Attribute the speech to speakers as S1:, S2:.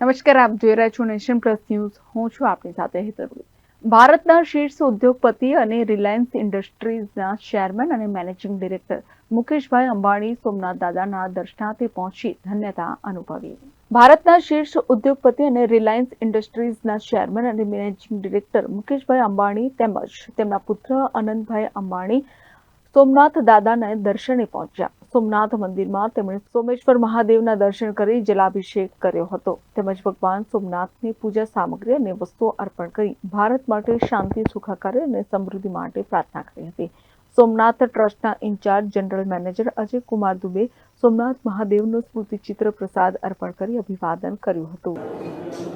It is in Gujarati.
S1: નમસ્કાર, આપ જોઈ રહ્યા છો નેશન પ્લસ ન્યૂઝ. હું છું આપની સાથે હેતલ ભારતના શીર્ષ ઉદ્યોગપતિ અને રિલાયન્સ ઇન્ડસ્ટ્રીઝના ચેરમેન અને મેનેજિંગ ડિરેક્ટર મુકેશભાઈ અંબાણી, સોમનાથ દાદાના દર્શનાર્થે પહોંચી ધન્યતા અનુભવી. ભારતના શીર્ષ ઉદ્યોગપતિ અને રિલાયન્સ ઇન્ડસ્ટ્રીઝના ચેરમેન અને મેનેજિંગ ડિરેક્ટર મુકેશભાઈ અંબાણી તેમજ તેમના પુત્ર અનંતભાઈ અંબાણી, સોમનાથ દાદાના દર્શને પહોંચ્યા. સોમનાથ મંદિરમાં તેમણે સોમેશ્વર મહાદેવના દર્શન કરી જલાભિષેક કર્યો હતો. તેમજ ભગવાન સોમનાથની પૂજા સામગ્રી અને વસ્તુઓ અર્પણ કરી ભારત માટે શાંતિ, સુખાકારી અને સમૃદ્ધિ માટે પ્રાર્થના કરી હતી. સોમનાથ ટ્રસ્ટના in charge general manager Ajay Kumar Dubey Somnath મહાદેવનું સ્મૃતિચિત્ર પ્રસાદ અર્પણ કરી અભિવાદન કર્યું હતું.